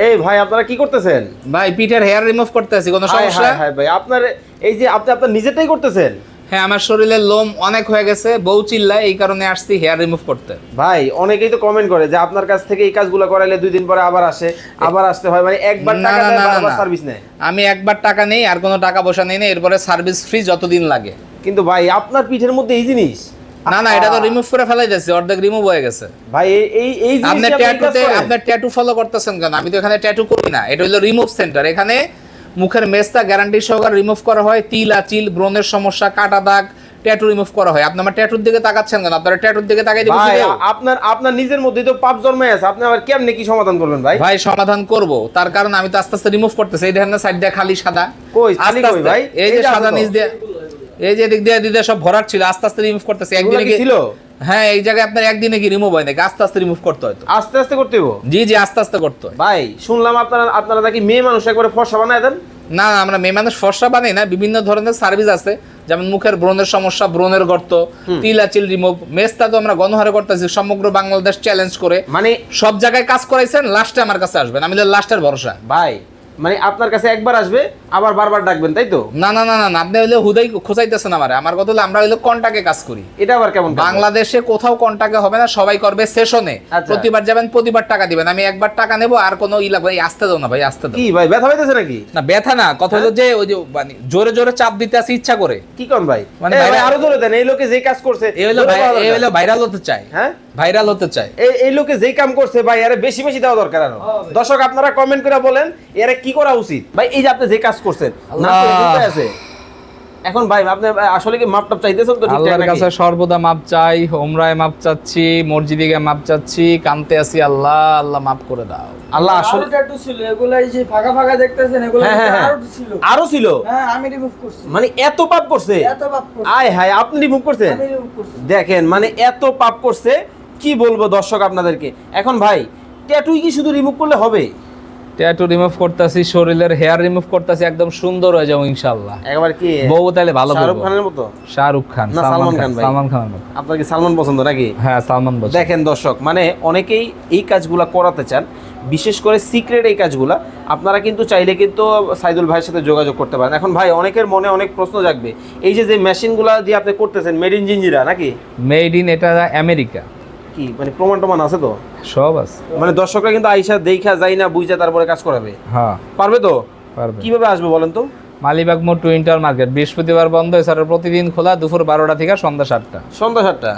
এই ভাই আপনারা কি করতেছেন? ভাই পিঠের হেয়ার রিমুভ করতে আছি কোনো সমস্যা? হায় ভাই আপনার এই যে আপনি আপনার নিজেরটাই করতেছেন? হ্যাঁ আমার শরীরের লোম অনেক হয়ে গেছে বউ চিল্লায় এই কারণে আসছি হেয়ার রিমুভ করতে। ভাই অনেকেই তো কমেন্ট করে যে আপনার কাছ থেকে এই কাজগুলো করাইলে দুই দিন পরে আবার আসে আবার আসতে হয়। মানে একবার টাকা না, দেয় বারবার সার্ভিস নেয়। আমি একবার টাকা নেই আর কোনো টাকা পয়সা নেই না এরপরে সার্ভিস ফ্রি যতদিন লাগে। কিন্তু ভাই আপনার পিঠের মধ্যে এই জিনিস? না না এটা তো রিমুভ করে ফেলাই যাচ্ছে অর্ধেক রিমুভ হয়ে গেছে। ভাই এই এই এই জিনিস ট্যাটুতে আপনার ট্যাটু ফলো করতেছেন কেন? আমি তো এখানে ট্যাটু করি না। এটা হলো রিমুভ সেন্টার এখানে মুখের মেস্তা গ্যারান্টি সহকারে রিমুভ করা হয়। তিল আচিল ব্রণের সমস্যা কাটা দাগ ট্যাটু রিমুভ করা হয়। আপনি আমার ট্যাটুর দিকে তাকাচ্ছেন কেন? আপনার ট্যাটুর দিকে তাকাই দিবেন আপনার আপনার নিজের মধ্যেই তো পাপ জন্মে আছে। আপনি আবার কেমনে কি সমাধান করবেন ভাই? ভাই সমাধান করব। তার কারণ আমি তো আস্তে আস্তে রিমুভ করতেছি। এই দেখেন না সাইড দিয়ে খালি সাদা। কই, খালি কই ভাই? এই যে সাদা নিচ দিয়ে এই যে দিক দিয়ে দিতে সব ভরাট ছিল আস্তে আস্তে রিমুভ করতেছি। একদিনে কি ছিল? হ্যাঁ এই জায়গায় আপনার একদিনে কি রিমুভ হয় নাকি? আস্তে আস্তে রিমুভ করতে হয় আস্তে আস্তে করতে হইব? জি জি আস্তে আস্তে করতে হয়। ভাই শুনলাম আপনারা আপনারা নাকি মেয়ে মানুষ একবারে ফর্সা বানায় দেন? না আমরা মেয়ে মানুষ ফর্সা বানাই না বিভিন্ন ধরনের সার্ভিস আছে। যেমন মুখের ব্রণের সমস্যা ব্রণের গর্ত তিল আচিল রিমুভ মেস্তা তো আমরা গণহারে করতেছি সমগ্র বাংলাদেশ চ্যালেঞ্জ করে। মানে সব জায়গায় কাজ করাইছেন লাস্টে আমার কাছে আসবেন। আমি লাস্টের ভরসা। ভাই মানে আপনার কাছে একবার আসবে আবার বারবার ডাকবেন তাই তো? না না না না আপনি হইলে হুদাই খোঁচাইতেছেন আমারে। আমার কথা হলো আমরা হইলে কন্টাকে কাজ করি। এটা আবার কেমন বাংলাদেশে কোথাও কন্টাকে হবে না সবাই করবে সেশনে। আচ্ছা। প্রতিবার যাবেন প্রতিবার টাকা দিবেন। আমি একবার টাকা নেব আর কোনো ই লাগবে আসতে দাও না ভাই আসতে দাও। কি ভাই ব্যথা পাইতেছে নাকি? না ব্যথা না কথা হলো যে ওই যে মানে জোরে জোরে চাপ দিতে আসি ইচ্ছা করে। কি কোন ভাই? মানে ভাই আরও জোরে দেন এই লোকে যে কাজ করছে এই হলো ভাই- এই হলো ভাইরাল হতে চায়। হ্যাঁ? ভাইরাল হতে চায়। এই এই লোকে যেই কাম করছে ভাই আরে বেশি বেশি দেওয়া দরকার আরও। দর্শক আপনারা কমেন্ট করে বলেন এরা কি করা উচিত? ভাই এই যে আপনি যে কাজ করছেন। আছে। এখন ভাই আপনি আসলে কি মাপ টাপ চাইতেছেন তো আল্লাহর কাছে সর্বদা মাপ চাই ওমরায় মাপ চাচ্ছি মসজিদে গিয়ে মাপ চাচ্ছি কানতে আসি আল্লাহ আল্লাহ মাপ করে দাও। আল্লাহ আরও আসলে ট্যাটু ছিল এগুলাই যে ফাঁকা ফাঁকা দেখতেছেন এগুলো হ্যাঁ, হ্যাঁ, হ্যাঁ। আরও ছিল। আরও ছিল? হ্যাঁ আমি রিমুভ করছি। মানে এত পাপ করছে? এত পাপ করছি। আয় হায় আপনি রিমুভ করছেন? আমি রিমুভ করছি। দেখেন মানে এত পাপ করছে কি বলব দর্শক আপনাদেরকে? এখন ভাই ট্যাটুই কি শুধু রিমুভ করলে হবে? ট্যাটু রিমুভ করতেছি শরীরের হেয়ার রিমুভ করতেছি একদম সুন্দর হয়ে যাব ইনশাআল্লাহ। একবার কি? বউ তাহলে ভালো শাহরুখ খানের মতো? শাহরুখ খান সালমান খান খান। সালমান খানের মতো। আপনার কি সালমান পছন্দ নাকি? হ্যাঁ সালমান বলছি দেখেন দর্শক মানে অনেকেই এই কাজগুলা করাতে চান বিশেষ করে সিক্রেট এই কাজগুলা। আপনারা কিন্তু চাইলে কিন্তু সাইদুল ভাইয়ের সাথে যোগাযোগ করতে পারেন। এখন ভাই অনেকের মনে অনেক প্রশ্ন জাগবে। এই যে যে মেশিনগুলা দিয়ে আপনি করতেছেন মেড ইন জিঞ্জিরা নাকি? মেড ইন এটা আমেরিকা কি? মানে প্রমাণ টমান আছে তো? সব আছে। মানে দর্শকরা কিন্তু আইসা দেখা যাই না বুঝা তারপরে কাজ করাবে। হ্যাঁ। পারবে তো? পারবে। কীভাবে আসবে বলেন তো? মালিবাগ মোড় টুইন্টার মার্কেট। বৃহস্পতিবার বন্ধ এছাড়া প্রতিদিন খোলা দুপুর বারোটা থেকে সন্ধ্যা সাতটা। সন্ধ্যা সাতটা।